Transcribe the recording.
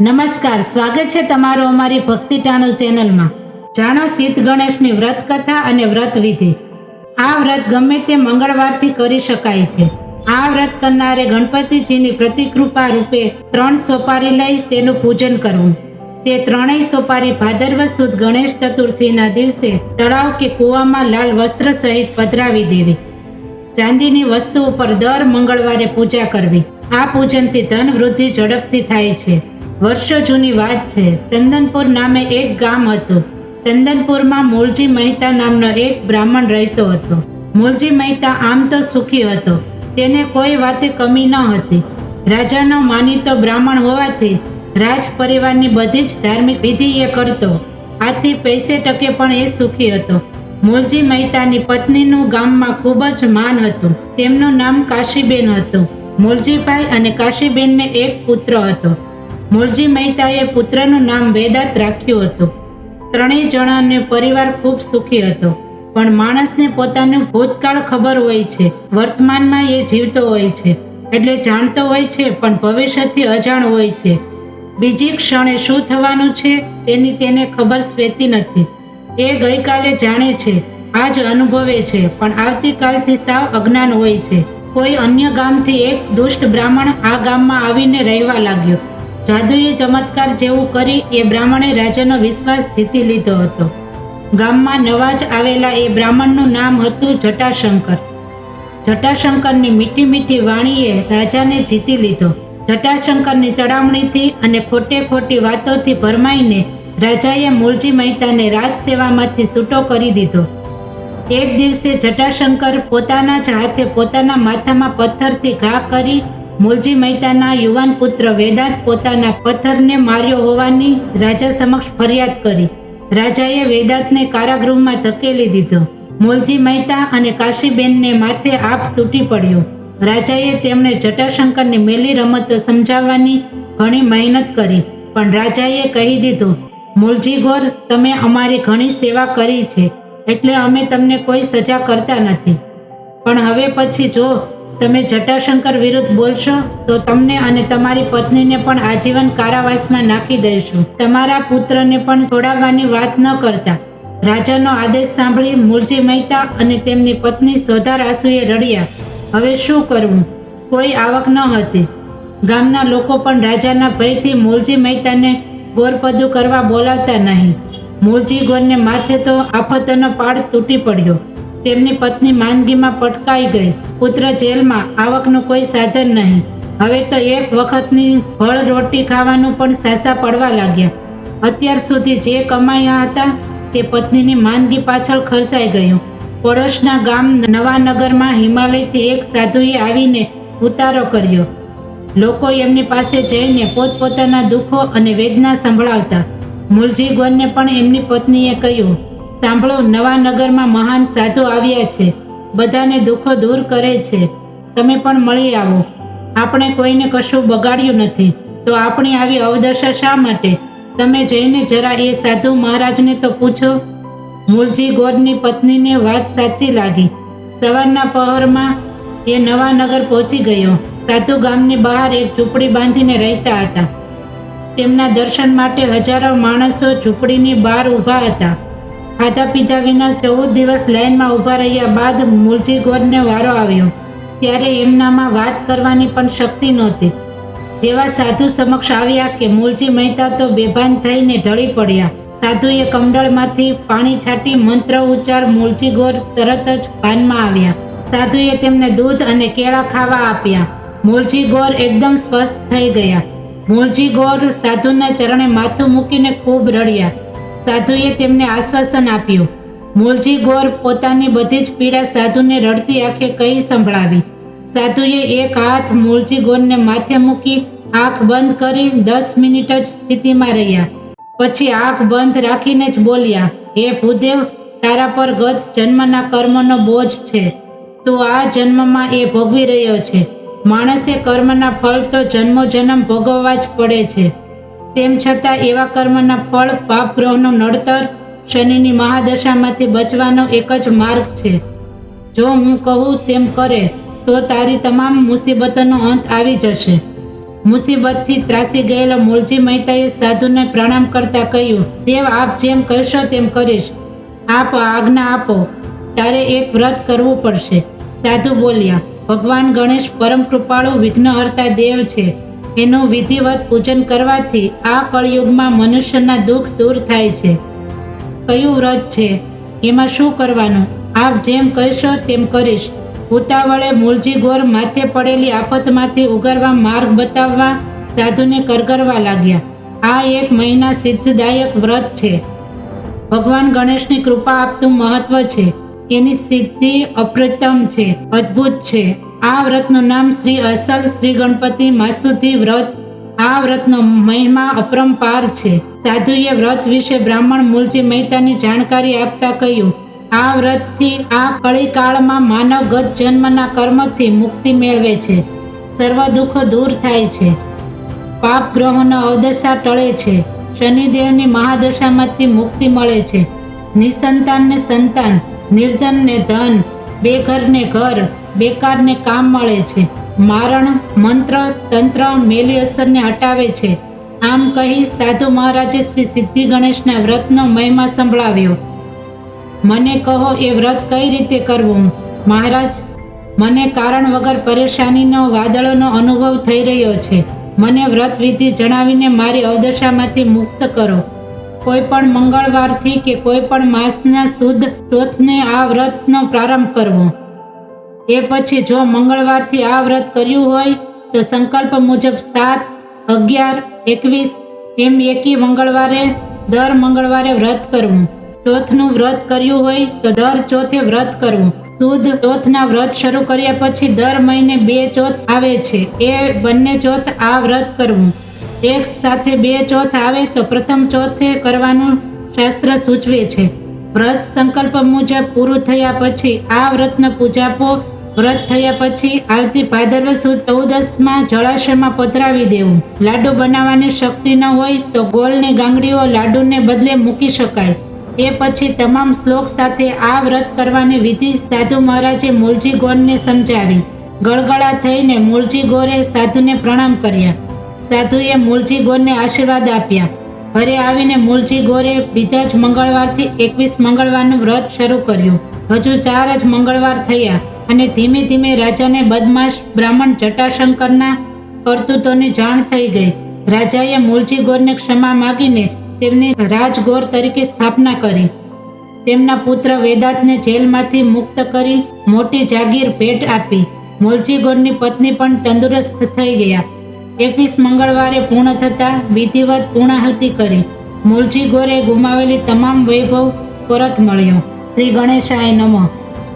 નમસ્કાર, સ્વાગત છે તમારો અમારી ભક્તિ ટાણું ચેનલમાં. જાણો સિદ્ધ ગણેશની વ્રત કથા અને વ્રત વિધિ. આ વ્રત ગમે તે મંગળવારથી કરી શકાય છે. આ વ્રત કરનારે ગણપતિજીની પ્રતિકૃપા રૂપે ત્રણ સોપારી લઈ તેનું પૂજન કરવું. તે ત્રણેય સોપારી ભાદરવ સુદ ગણેશ ચતુર્થીના દિવસે તળાવ કે કૂવામાં લાલ વસ્ત્ર સહિત પધરાવી દેવી. ચાંદીની વસ્તુ ઉપર દર મંગળવારે પૂજા કરવી. આ પૂજનથી ધન વૃદ્ધિ ઝડપથી થાય છે. વર્ષો જૂની વાત છે. ચંદનપુર નામે એક ગામ હતું. ચંદનપુરમાં મૂળજી મહેતા નામનો એક બ્રાહ્મણ રહેતો હતો. મૂળજી મહેતા આમ તો સુખી હતો. તેને કોઈ વાતે કમી ન હતી. રાજાનો માનીતો બ્રાહ્મણ હોવાથી રાજ પરિવારની બધી જ ધાર્મિક વિધિ એ કરતો. આથી પૈસે ટકે પણ એ સુખી હતો. મૂળજી મહેતાની પત્નીનું ગામમાં ખૂબ જ માન હતું. તેમનું નામ કાશીબેન હતું. મૂળજીભાઈ અને કાશીબેનને એક પુત્ર હતો. મૂળજી મહેતાએ પુત્રનું નામ વેદાંત રાખ્યું હતું. ત્રણેય જણાને પરિવાર ખૂબ સુખી હતો. પણ માણસને પોતાનું ભૂતકાળ ખબર હોય છે. વર્તમાનમાં એ જીવતો હોય છે. એટલે જાણતો હોય છે, પણ ભવિષ્યથી અજાણ હોય છે. બીજી ક્ષણે શું થવાનું છે, તેની તેને ખબર સ્વેતી નથી. એ ગઈકાલે જાણે છે આજ અનુભવે છે, પણ આવતીકાલથી સાવ અજ્ઞાન હોય છે. કોઈ અન્ય ગામથી એક દુષ્ટ બ્રાહ્મણ આ ગામમાં આવીને રહેવા લાગ્યો. જાદુએ ચમત્કાર જેવું કરી એ બ્રાહ્મણે રાજાનો વિશ્વાસ જીતી લીધો હતો. ગામમાં નવા જ આવેલા એ બ્રાહ્મણનું નામ હતું જટાશંકર. જટાશંકરની મીઠી મીઠી વાણીએ રાજાને જીતી લીધો. જટાશંકરની ચડામણીથી અને ખોટે ખોટી વાતોથી ભરમાઈને રાજાએ મૂળજી મહેતાને રાજસેવામાંથી છૂટો કરી દીધો. એક દિવસે જટાશંકર પોતાના જ હાથે પોતાના માથામાં પથ્થરથી ઘા કરી મૂળજી મહેતાના યુવાન પુત્ર વેદાંત પોતાના પથ્થરને માર્યો હોવાની રાજા સમક્ષ ફરિયાદ કરી. રાજાએ વેદાંતને કારાગૃહમાં ધકેલી દીધો. મૂળજી મહેતા અને કાશીબેનને માથે આપ તૂટી પડ્યો. રાજાએ તેમણે જટાશંકરની મેલી રમતો સમજાવવાની ઘણી મહેનત કરી, પણ રાજાએ કહી દીધું મૂળજી ગોર, તમે અમારી ઘણી સેવા કરી છે, એટલે અમે તમને કોઈ સજા કરતા નથી. પણ હવે પછી જો તમે જટાશંકર વિરુદ્ધ બોલશો, તો તમને અને તમારી પત્નીને પણ આજીવન કારાવાસમાં નાખી દઈશું. તમારા પુત્રને પણ છોડાવવાની વાત ન કરતા. રાજાનો આદેશ સાંભળી મૂળજી મહેતા અને તેમની પત્ની સોધાર આંસુએ રડ્યા. હવે શું કરવું? કોઈ આવક ન હતી. ગામના લોકો પણ રાજાના ભયથી મૂળજી મહેતાને ગોરપદું કરવા બોલાવતા નહીં. મૂળજી ગોરને માથે તો આફતનો પાડ તૂટી પડ્યો. તેમની પત્ની માંદગીમાં પટકાઈ ગઈ. પુત્ર જેલમાં, આવકનું કોઈ સાધન નહીં. હવે તો એક વખતની ફળ રોટી ખાવાનું પણ સાસા પડવા લાગ્યા. અત્યાર સુધી જે કમાયા હતા, તે પત્નીની માંદગી પાછળ ખર્ચાઈ ગયું. પડોશના ગામ નવાનગરમાં હિમાલયથી એક સાધુએ આવીને ઉતારો કર્યો. લોકો એમની પાસે જઈને પોતપોતાના દુઃખો અને વેદના સંભળાવતા. મૂળજી ગોનને પણ એમની પત્નીએ કહ્યું સાંભળો, નવા નગરમાં મહાન સાધુ આવ્યા છે. બધાને દુઃખો દૂર કરે છે. તમે પણ મળી આવો. આપણે કોઈને કશું બગાડ્યું નથી. તો આપણી આવી અવદશા શા માટે? તમે જઈને જરા એ સાધુ મહારાજને તો પૂછો. મૂળજી ગોરની પત્નીને વાત સાચી લાગી. સવારના પહોરમાં એ નવા નગર પહોંચી ગયો. સાધુ ગામની બહાર એક ઝૂંપડી બાંધીને રહેતા હતા. તેમના દર્શન માટે હજારો માણસો ઝૂંપડીની બહાર ઊભા હતા. ખાધા પીધા વિના ચૌદ દિવસ લાઈનમાં ઊભા રહ્યા બાદ મૂળજી ગોરને વારો આવ્યો. ત્યારે એમનામાં વાત કરવાની પણ શક્તિ નહોતી. જેવા સાધુ સમક્ષ આવ્યા કે મૂળજી મહેતા તો બેભાન થઈને ઢળી પડ્યા. સાધુએ કમંડળમાંથી પાણી છાંટી મંત્ર ઉચ્ચાર મૂળજી ગોર તરત જ ભાનમાં આવ્યા. સાધુએ તેમને દૂધ અને કેળા ખાવા આપ્યા. મૂળજી ગોર એકદમ સ્વસ્થ થઈ ગયા. મૂળજી ગોર સાધુના ચરણે માથું મૂકીને ખૂબ રડ્યા. સાધુએ તેમને આશ્વાસન આપ્યું. મૂળજી ગોર પોતાની બધી જ પીડા સાધુને રડતી આંખે કહી સંભળાવી. સાધુએ એક હાથ મૂળજી ગોરને માથે મૂકી આંખ બંધ કરી દસ મિનિટ જ સ્થિતિમાં રહ્યા. પછી આંખ બંધ રાખીને જ બોલ્યા, હે ભૂદેવ, તારા પર ગત જન્મના કર્મનો બોજ છે. તું આ જન્મમાં એ ભોગવી રહ્યો છે. માણસે કર્મના ફળ તો જન્મો જન્મ ભોગવવા જ પડે છે. તેમ છતાં એવા કર્મના ફળ, પાપ, ગ્રહનું નડતર શનિની મહાદશામાંથી બચવાનો એક જ માર્ગ છે. જો હું કહું તેમ કરે, તો તારી તમામ મુસીબતોનો અંત આવી જશે. મુસીબતથી ત્રાસી ગયેલો મૂળજી મહેતાએ સાધુને પ્રણામ કરતા કહ્યું, દેવ, આપ જેમ કહેશો તેમ કરીશ. આપ આજ્ઞા આપો. તારે એક વ્રત કરવું પડશે. સાધુ બોલ્યા, ભગવાન ગણેશ પરમ કૃપાળુ વિઘ્નહર્તા દેવ છે. એનું વિધિવત પૂજન કરવાથી આ કળયુગમાં મનુષ્યના દુઃખ દૂર થાય છે. કયું વ્રત છે? એમાં શું કરવાનું? આપ જેમ કહેશો તેમ કરીશ. ઉતાવળે મૂળજી ગોર માથે પડેલી આફતમાંથી ઉગારવા માર્ગ બતાવવા સાધુને કરગરવા લાગ્યા. આ એક મહિના સિદ્ધદાયક વ્રત છે. ભગવાન ગણેશની કૃપા આપતું મહત્વ છે. એની સિદ્ધિ અપ્રતમ છે, અદ્ભુત છે. આ વ્રતનું નામ શ્રી અસલ શ્રી ગણપતિ માસુધી વ્રત. આ વ્રતનો મહિમા અપરંપાર છે. સાધુએ વ્રત વિશે બ્રાહ્મણ મૂળજી મહેતાની જાણકારી આપતા કહ્યું, આ વ્રતથી આ કળીકાળમાં માનવ ગત જન્મના કર્મથી મુક્તિ મેળવે છે. સર્વ દુઃખો દૂર થાય છે. પાપ ગ્રહોનો અવદશા ટળે છે. શનિદેવની મહાદશામાંથી મુક્તિ મળે છે. નિસંતાનને સંતાન, નિર્ધનને ધન, બેઘરને ઘર બેકારને કામ મળે છે. મારણ મંત્ર તંત્ર મેલી અસરને હટાવે છે. આમ કહી સાધુ મહારાજે શ્રી સિદ્ધિ ગણેશના વ્રતનો મહિમા સંભળાવ્યો. મને કહો એ વ્રત કઈ રીતે કરવું? મહારાજ, મને કારણ વગર પરેશાનીનો, વાદળોનો અનુભવ થઈ રહ્યો છે. મને વ્રત વિધિ જણાવીને મારી અવદશામાંથી મુક્ત કરો. કોઈ પણ મંગળવારથી કે કોઈ પણ માસના શુદ્ધ ચોથને આ વ્રતનો પ્રારંભ કરવો. એ પછી જો મંગળવારથી આ વ્રત કર્યું હોય, તો સંકલ્પ મુજબ સાત, અગિયાર, એકવીસ, એમ એકી મંગળવારે, દર મંગળવારે વ્રત કરવું. ચોથનું વ્રત કર્યું હોય, તો દર ચોથે વ્રત કરવું. શુદ્ધ ચોથના વ્રત શરૂ કર્યા પછી દર મહિને બે ચોથ આવે છે. એ બંને ચોથ આ વ્રત કરવું. એક સાથે બે ચોથ આવે તો પ્રથમ ચોથે કરવાનું શાસ્ત્ર સૂચવે છે. વ્રત સંકલ્પ મુજબ પૂરું થયા પછી આ વ્રતનો પૂજાપો વ્રત થયા પછી આવતી ભાદરવ સુદ ચૌદસમાં જળાશયમાં પધરાવી દેવું. લાડુ બનાવવાની શક્તિ ન હોય તો ગોળની ગાંગડીઓ લાડુને બદલે મૂકી શકાય. એ પછી તમામ શ્લોક સાથે આ વ્રત કરવાની વિધિ સાધુ મહારાજે મૂળજી ગોરને સમજાવી. ગળગળા થઈને મૂળજી ગોરે સાધુને પ્રણામ કર્યા. સાધુએ મૂળજી ગોરને આશીર્વાદ આપ્યા. ઘરે આવીને મૂળજી ગોરે બીજા જ મંગળવારથી એકવીસ મંગળવારનું વ્રત શરૂ કર્યું. હજુ ચાર જ મંગળવાર થયા. અને ધીમે ધીમે રાજાને બદમાશ બ્રાહ્મણ જટાશંકરના કરતૂતોની જાણ થઈ ગઈ. રાજાએ મૂળજી ગોરને ક્ષમા માગીને તેમની રાજગોર તરીકે સ્થાપના કરી. તેમના પુત્ર વેદાંતને જેલમાંથી મુક્ત કરી મોટી જાગીર ભેટ આપી. મૂળજી ગોરની પત્ની પણ તંદુરસ્ત થઈ ગયા. એકવીસ મંગળવારે પૂર્ણ થતાં વિધિવત પૂર્ણાહુતિ કરી. મૂળજી ગોરે ગુમાવેલી તમામ વૈભવ પરત મળ્યો. શ્રી ગણેશાય નમઃ.